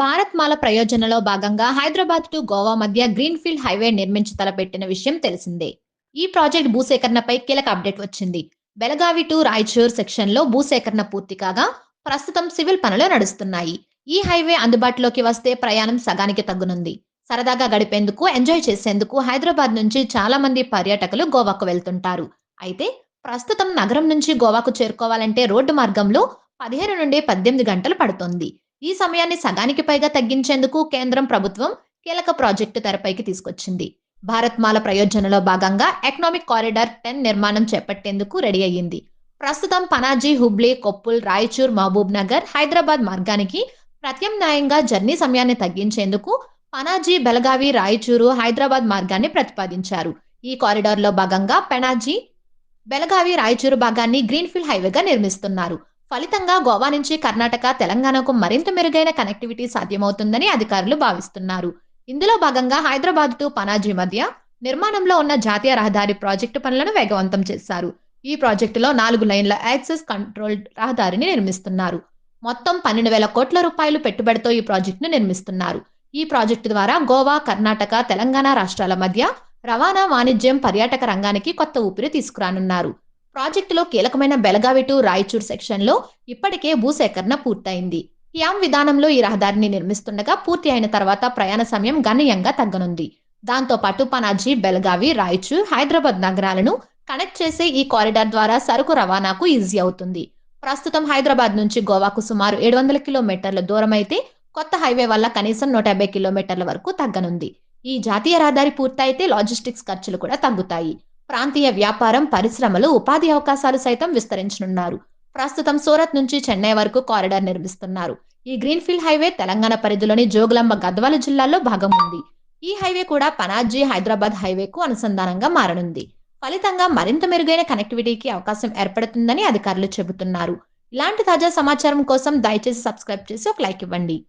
భారత్ మాల ప్రయోజనలో భాగంగా హైదరాబాద్ టు గోవా మధ్య greenfield highway నిర్మించి తలపెట్టిన విషయం తెలిసిందే. ఈ ప్రాజెక్ట్ భూసేకరణపై కీలక అప్డేట్ వచ్చింది. బెలగావి టు రాయచూర్ సెక్షన్లో భూసేకరణ పూర్తి కాగా ప్రస్తుతం సివిల్ పనులు నడుస్తున్నాయి. ఈ హైవే అందుబాటులోకి వస్తే ప్రయాణం సగానికి తగ్గునుంది. సరదాగా గడిపేందుకు ఎంజాయ్ చేసేందుకు హైదరాబాద్ నుంచి చాలా మంది పర్యాటకులు గోవాకు వెళ్తుంటారు. అయితే ప్రస్తుతం నగరం నుంచి గోవాకు చేరుకోవాలంటే రోడ్డు మార్గంలో పదిహేను నుండి పద్దెనిమిది గంటలు పడుతోంది. ఈ సమయాన్ని సగానికి పైగా తగ్గించేందుకు కేంద్రం ప్రభుత్వం కీలక ప్రాజెక్టు తెరపైకి తీసుకొచ్చింది. భారత్మాల ప్రయోజనంలో ప్రయోజనలో భాగంగా ఎకనామిక్ కారిడార్ టెన్ నిర్మాణం చేపట్టేందుకు రెడీ అయ్యింది. ప్రస్తుతం పనాజీ హుబ్లీ కొప్పుల్ రాయచూర్ మహబూబ్ నగర్ హైదరాబాద్ మార్గానికి ప్రత్యామ్నాయంగా జర్నీ సమయాన్ని తగ్గించేందుకు పనాజీ బెలగావి రాయచూరు హైదరాబాద్ మార్గాన్ని ప్రతిపాదించారు. ఈ కారిడార్లో భాగంగా పెనాజీ బెలగావి రాయచూరు భాగాన్ని గ్రీన్ఫీల్డ్ హైవేగా నిర్మిస్తున్నారు. ఫలితంగా గోవా నుంచి కర్ణాటక తెలంగాణకు మరింత మెరుగైన కనెక్టివిటీ సాధ్యమవుతుందని అధికారులు భావిస్తున్నారు. ఇందులో భాగంగా హైదరాబాద్ టు పనాజీ మధ్య నిర్మాణంలో ఉన్న జాతీయ రహదారి ప్రాజెక్టు పనులను వేగవంతం చేశారు. ఈ ప్రాజెక్టులో నాలుగు లైన్ల యాక్సెస్ కంట్రోల్ రహదారిని నిర్మిస్తున్నారు. మొత్తం పన్నెండు వేల కోట్ల రూపాయలు పెట్టుబడితో ఈ ప్రాజెక్టును నిర్మిస్తున్నారు. ఈ ప్రాజెక్టు ద్వారా గోవా కర్ణాటక తెలంగాణ రాష్ట్రాల మధ్య రవాణా వాణిజ్యం పర్యాటక రంగానికి కొత్త ఊపిరి తీసుకురానున్నారు. ప్రాజెక్టులో కీలకమైన బెలగావి టు రాయచూర్ సెక్షన్లో ఇప్పటికే భూసేకరణ పూర్తయింది. యామ్ విధానంలో ఈ రహదారిని నిర్మిస్తుండగా పూర్తి అయిన తర్వాత ప్రయాణ సమయం గణనీయంగా తగ్గనుంది. దాంతో పాటు పనాజీ బెలగావి రాయచూర్ హైదరాబాద్ నగరాలను కనెక్ట్ చేసే ఈ కారిడార్ ద్వారా సరుకు రవాణాకు ఈజీ అవుతుంది. ప్రస్తుతం హైదరాబాద్ నుంచి గోవాకు సుమారు ఏడు వందల కిలోమీటర్ల దూరం అయితే కొత్త హైవే వల్ల కనీసం నూట యాభై కిలోమీటర్ల వరకు తగ్గనుంది. ఈ జాతీయ రహదారి పూర్తయితే లాజిస్టిక్స్ ఖర్చులు కూడా తగ్గుతాయి. ప్రాంతీయ వ్యాపారం పరిశ్రమలు ఉపాధి అవకాశాలు సైతం విస్తరించనున్నారు. ప్రస్తుతం సూరత్ నుంచి చెన్నై వరకు కారిడార్ నిర్మిస్తున్నారు. ఈ గ్రీన్ఫీల్డ్ హైవే తెలంగాణ పరిధిలోని జోగులాంబ గద్వాల జిల్లాలో భాగం ఉంది. ఈ హైవే కూడా పనాజీ హైదరాబాద్ హైవేకు అనుసంధానంగా మారనుంది. ఫలితంగా మరింత మెరుగైన కనెక్టివిటీకి అవకాశం ఏర్పడుతుందని అధికారులు చెబుతున్నారు. ఇలాంటి తాజా సమాచారం కోసం దయచేసి సబ్స్క్రైబ్ చేసి ఒక లైక్ ఇవ్వండి.